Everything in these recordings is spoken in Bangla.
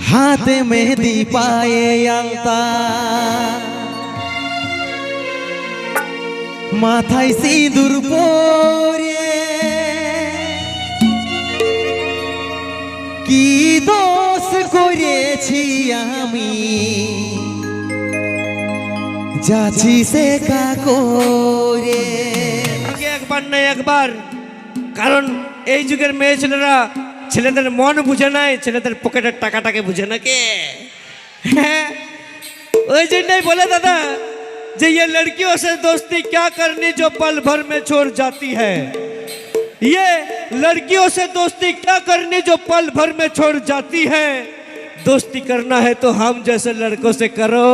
হাতে মেহেদি পায়ে আলতা মাথায় সিঁদুর পরে কি দোষ করেছি আমি যাচ্ছি সে করে একবার নাই একবার কারণ এই যুগের মেয়ে ছেলেরা ছেলেদের মন বুঝে নাই ছেলেদের পকেটের টাকাটাকে বুঝে না কে হ্যাঁ ওই জন্যই বলে দাদা যে ये लड़कियों से दोस्ती क्या करनी जो पल भर में छोड़ जाती है ये लड़कियों से दोस्ती क्या करनी जो पल भर में छोड़ जाती है दोस्ती करना है तो हम जैसे लड़कों से करो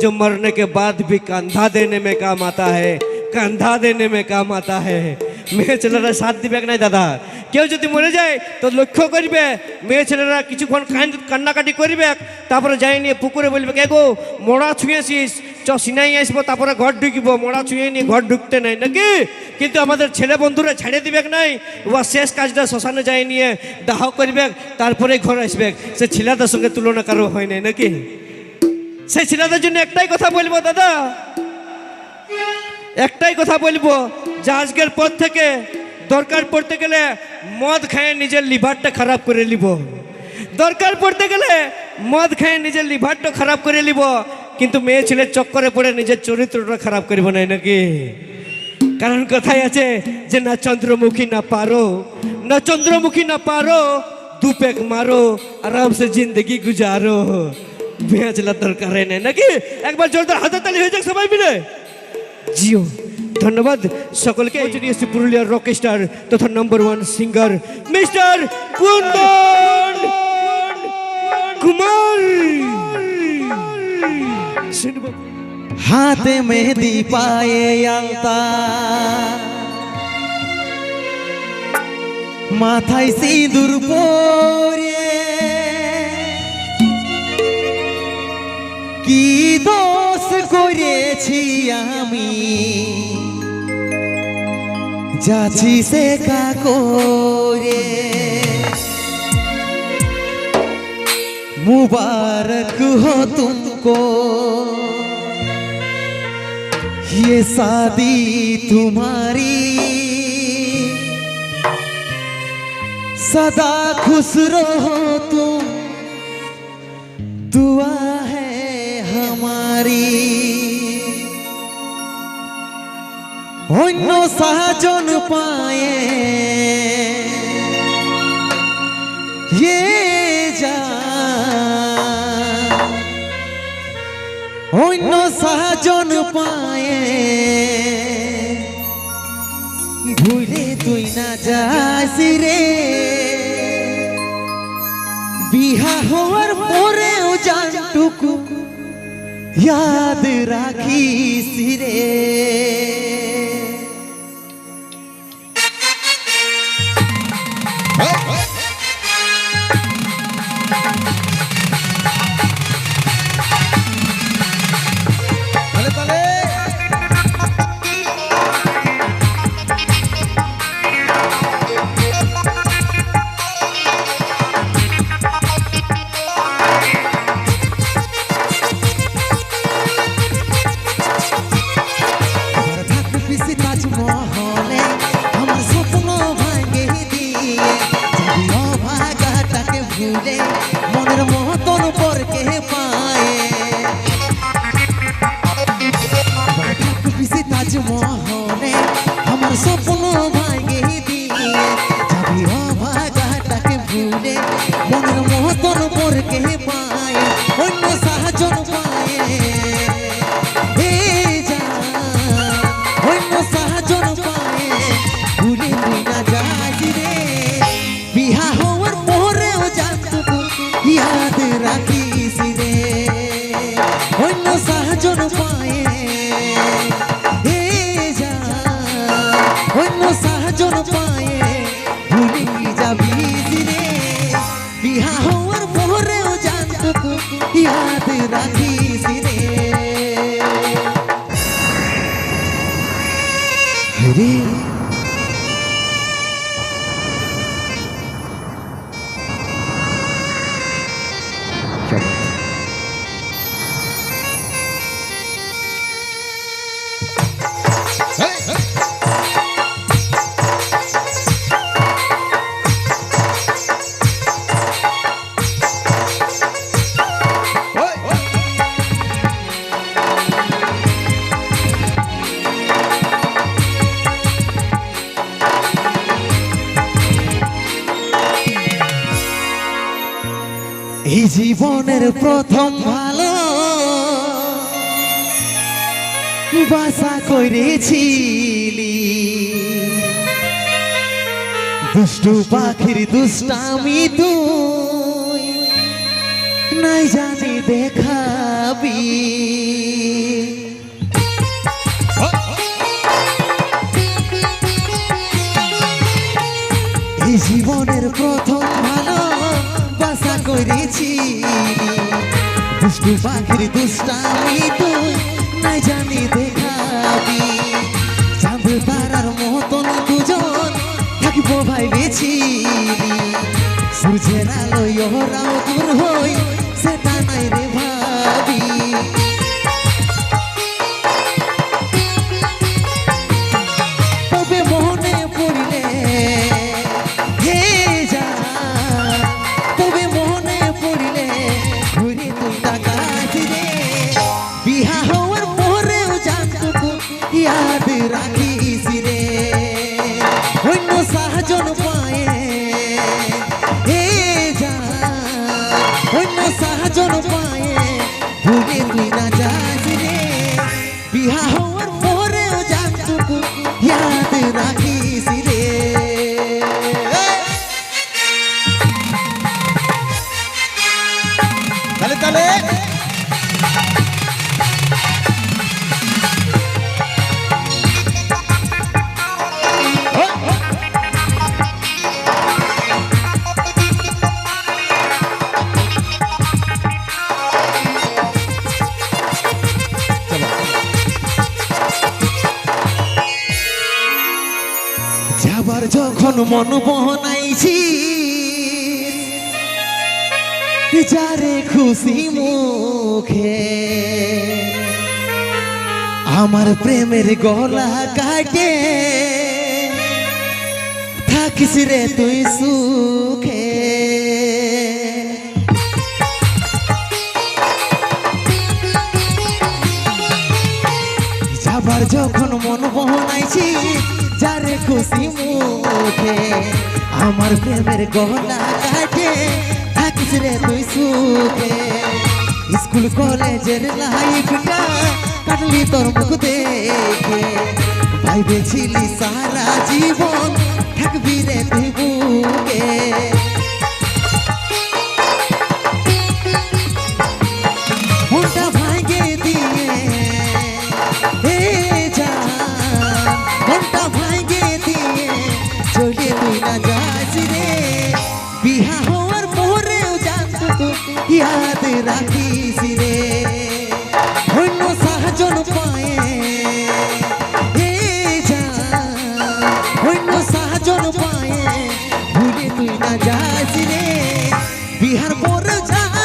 जो मरने के बाद भी कंधा देने में काम आता है कंधा देने में काम आता है মেয়ে ছেলেরা সাথ দিবে নাই দাদা কেউ যদি মরে যায়, তো লক্ষ্য করবে, মেয়ে ছেলেরা কিছুক্ষণ কান- কান্নাকাটি করবে, তারপরে যাই নিয়ে পুকুরে বলবে, কে গো মোড়া ছুঁয়েছিস চ, সিনাই আসব, তারপরে ঘর ঢুকিব মোড়া ছুঁয়ে নিয়ে ঘর ঢুকতে নাই নাকি? কিন্তু আমাদের ছেলে বন্ধুরা ছেড়ে দিবে নাই ও শেষ কাজটা শ্মশানে যাই নিয়ে দাহ করবে তারপরে ঘর আসবে সে ছেলেদের সঙ্গে তুলনা কারও হয় নাই নাকি? সেই ছেলেদের জন্য একটাই কথা বলব, দাদা। একটাই কথা বলব, যে আজকের পর থেকে দরকার পড়তে গেলে মদ খেয়ে নিজের লিভারটা খারাপ করে নিব। দরকার পড়তে গেলে মদ খেয়ে নিজের লিভারটা খারাপ করে নিব, কিন্তু মেয়ে ছেলের চক্করে পড়ে নিজের চরিত্রটা খারাপ করব না, নাকি? কারণ কথাই আছে যে, না চন্দ্রমুখী, না পারো। না চন্দ্রমুখী, না পারো। দু দুপেক মারো, আরামসে জিন্দগি গুজারো। বেঁচলার দরকার নেই নাকি? একবার জোরদার হাতে তালি হয়ে যাক সবাই মিলে। জিও। ধন্যবাদ সকলকে। এসেছি পুরুলিয়ার রক স্টার তথা number one singer mister Kundan Kumar হাতে মেহেদি পায়ে আলতা মাথায় সিঁদুর পরে কি দোষ করেছি আমি যাচ্ছি সে করে मुबारक हो तुमको ये शादी तुम्हारी सदा खुश रहो तुम दुआ है हमारी অন্য সাহায্য পায়ে। যা। অন্য সাহায্য পায়ে। ভুলে তুই না যাস রে। বিহা হওয়ার পরেও জানটুকু। ইয়াদ রাখিস রে। ইয়াদ রাখিস এই জীবনের প্রথম ভালো বাসা করেছিলি। দুষ্টু পাখির দুষ্টামি তুই নাই জানি দেখাবি পাখির দুষ্টামি তুই নাই জানি দেখাবি চাঁদ পাড়ার মতন দুজন থাকিব ভাই বেছি সূর্যের আলোয় ওরাও সাহায্য পায়ে। যখন মন বনাইছি যারে খুশি মুখে। আমার প্রেমের গলা কাটে। থাকিস রে তুই সুখে। যাবার যখন মন বহনাইছি যারে খুশি মুখে, আমার প্রেমের গলা কাটে, থাকিস রে তুই সুখে। স্কুল, কলেজের লাইফটা কাটলি তোর মুখ দেখে। ভাইবেছিলি সারা জীবন, থাকবি রে তুই বুকে। হওয়ার পরেও জানতো ইয়াদ রাখিস রে। অন্য সাহায্য পায়ে। বিহার পর জানটুকু